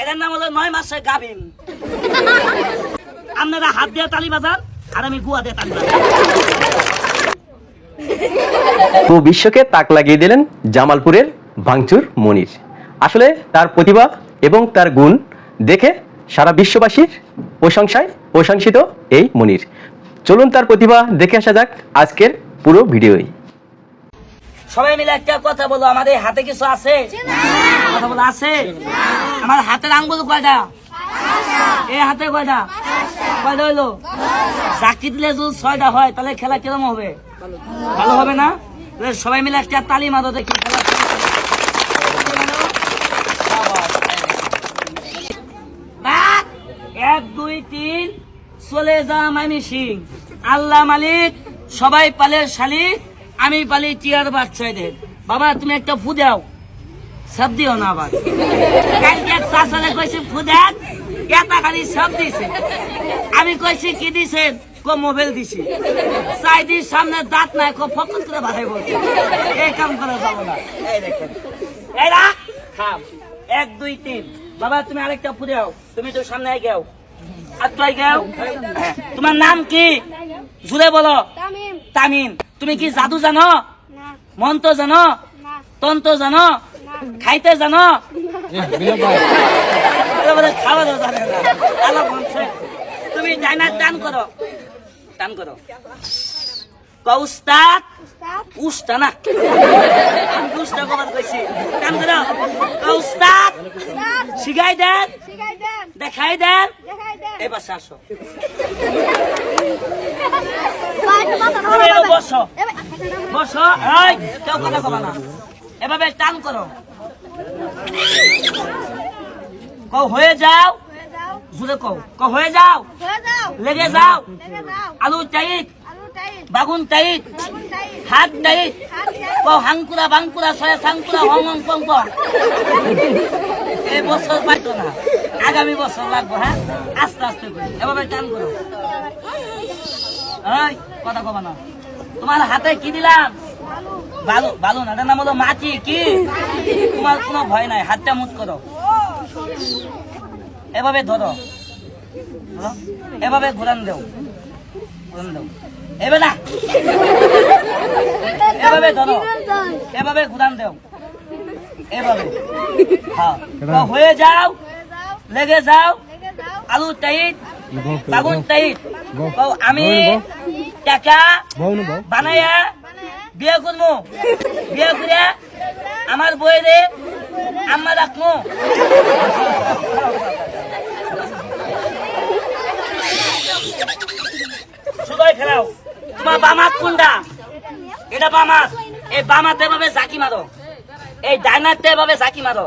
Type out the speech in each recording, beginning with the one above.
এটার নাম হলো নয় মাসের গাভিন। আপনারা হাত দিয়ে তালি বাজান, আর আমি গুয়া দিয়ে তালি বাজান। তো বিশ্বকে তাক লাগিয়ে দিলেন জামালপুরের ভাঙচুর মনির। আসলে তার প্রতিভা এবং তার গুণ দেখে সারা বিশ্ববাসীর প্রশংসায় প্রশংসিত এই মনির। চলুন তার প্রতিভা দেখে আসা যাক আজকের পুরো ভিডিওই। সবাই মিলে একটা কথা বলো, আমাদের হাতে কিছু আছে? কথা বলো, আছে? আমার হাতের আঙ্গুল কয়টা? এই হাতে কয়টা? কয়টা হইল? চাকরি দিলে যদি ছয়টা হয়, তাহলে খেলা কিরম হবে? ভালো হবে না? সবাই মিলে একটা তালি মারো, দেখি এক, দুই, তিন, চলে যা মামি সিং আল্লাহ মালিক, সবাই পালের শালিক আমি পালি টিয়ার বাচ্চাদের। বাবা তুমি একটা ফু দাও। সব দিও না আবার। কালকে এক চাষালে কইছি ফু দেন। এটা খালি সব দিছে। আমি কইছি কি দিছেন কো মোবাইল দিছি। চাইদি সামনে দাঁত নাই কো ফকত করে বাধাই বলছে। এই কাম করে যাব না। এই দেখেন। এই রাখ খাম। এক দুই তিন। বাবা তুমি আরেকটা ফু দাও। তুমি তো সামনে গেও আর তুই গেও। তোমার নাম কি? জুড়ে বলো। তামিম। তামিম। তুমি কি জাদু জানো? না। মন্ত্র জানো? না। তন্ত্র জানো? খাইতে জানো? জানে না। তুমি ডাইনার টান করো টান করো কৌস্তাদ উস্তাদ। উস্তা না। আমি উস্তা কবার কইছি টান করো কৌস্তাদ শিখাই দেন দেখাই দেন দেখাই দেন বসো। বসো কেউ কথা কবা না। এভাবে টান করো। কও, হয়ে যাও। জুড়ে কও কও, হয়ে যাও। লেগে যাও। আলু টাইট, বাগুন টাইট, হাত টাইট। কও হাঙ্কুরা বাঙ্কুরা ছয় সাঙ্কুরা হং হং, পং পং। বছর পাইতো না। আগামী বছর লাগবো হ্যাঁ? আস্তে আস্তে করে। এভাবে টান করো। এই, কথা কবা না। তোমার হাতে কি দিলাম? বালু বালু না নাম হলো মাটি, কি? তোমার কোনো ভয় নাই, হাতটা মুট করো। এভাবে ধরো। ধরো। এভাবে ঘুরান দেও। ঘুরান দেও। এভাবে না। এভাবে ধরো। এভাবে ঘুরান দেও। এভাবে। হ্যাঁ। হয়ে হয়ে যাও, লেগে যাও। আলু টাইট। বাগুন কও আমি টাকা বানাইয়া বিয়ে করব বিয়ে করে আমার বইরে আম্মা রাখব সুদয় ফেরাও তোমার বামাত কোনটা? এটা বামাত এই বামাতে এভাবে জাকি মারো। এই ডাইনারতে এভাবে জাকি মারো।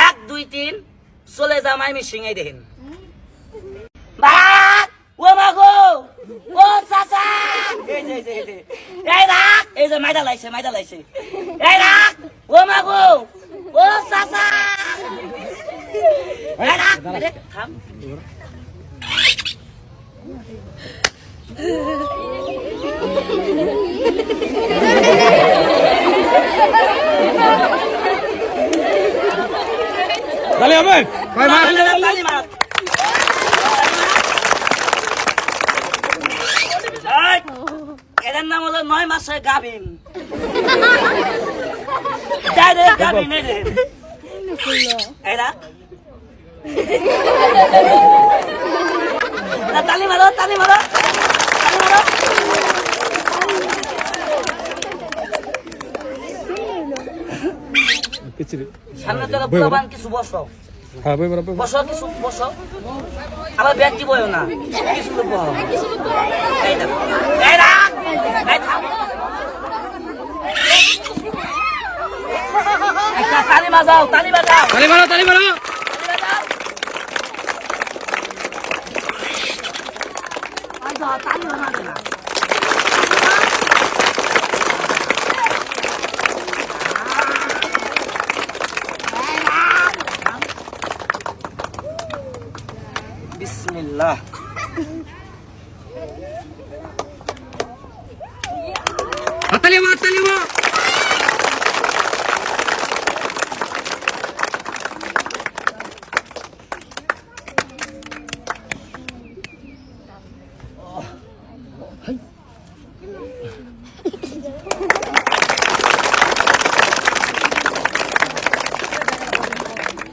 এক দুই তিন। চলে যা মাই মিশিং এই দেখেন। বাপ ও মাগো! ও চাচা! এই যে এই যে, এই যে। এই রাখ এই যে মাইদা লাইছে মাইদা লাইছে। এই রাখ ও মাগো! ও চাচা! এই রাখ আরে, থাম। তাহলে হবে ভাই মা তালি মার। এই, এটার নাম হলো নয় মাসের গাভিন গাভিন। এরা তালি মারো তালি মারো তালি মারো পিছিয়ে সামনে তো প্রবান কিছু বসো হ্যাঁ ভাই বরাবর বসো কিছু বসো আবার ব্যাগ দিবও না। কিছু লোক বসো। এই দেখো। এই থাম। তালি বাজাও তালি বাজাও। তালি মারো তালি মারো তালি বাজাও তালি বাজাও না বিসমিল্লাহ তালি মার তালি মার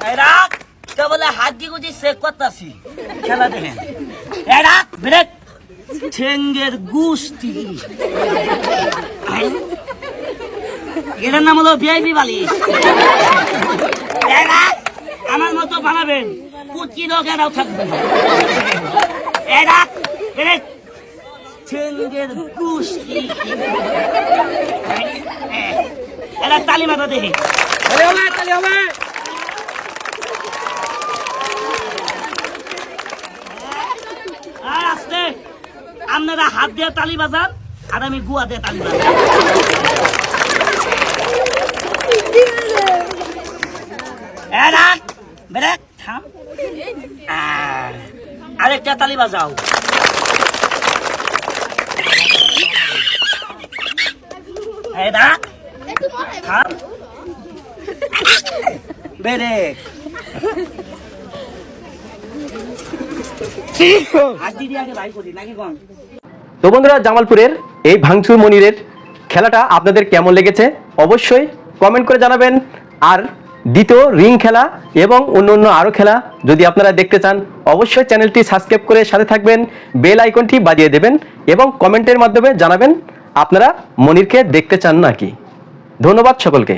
এরা কেবল হাড্ডি গুজি চেক করতেছি খেলা দেখেন এরা ব্রেক ঠেঙ্গের গুষ্টি এটার নাম হলো ভিআইপি বালিশ আমার মতো বানাবেন। কুচি লোক এরাও থাকবে। এরা এরা তালি মাথা দেখে। তালি হবে আপনারা হাত দিয়ে তালি বাজান। আর আমি গুয়া দিয়ে তালি ব্রেক, থাম। আরেকটা তালি বাজাও। থাম। তো বন্ধুরা জামালপুরের এই ভাঙচুর মনিরের খেলাটা আপনাদের কেমন লেগেছে অবশ্যই কমেন্ট করে জানাবেন। আর দ্বিতীয় রিং খেলা এবং অন্য অন্য আরও খেলা যদি আপনারা দেখতে চান, অবশ্যই চ্যানেলটি সাবস্ক্রাইব করে সাথে থাকবেন বেল আইকনটি বাজিয়ে দেবেন এবং কমেন্টের মাধ্যমে জানাবেন, আপনারা মনিরকে দেখতে চান নাকি। ধন্যবাদ সকলকে।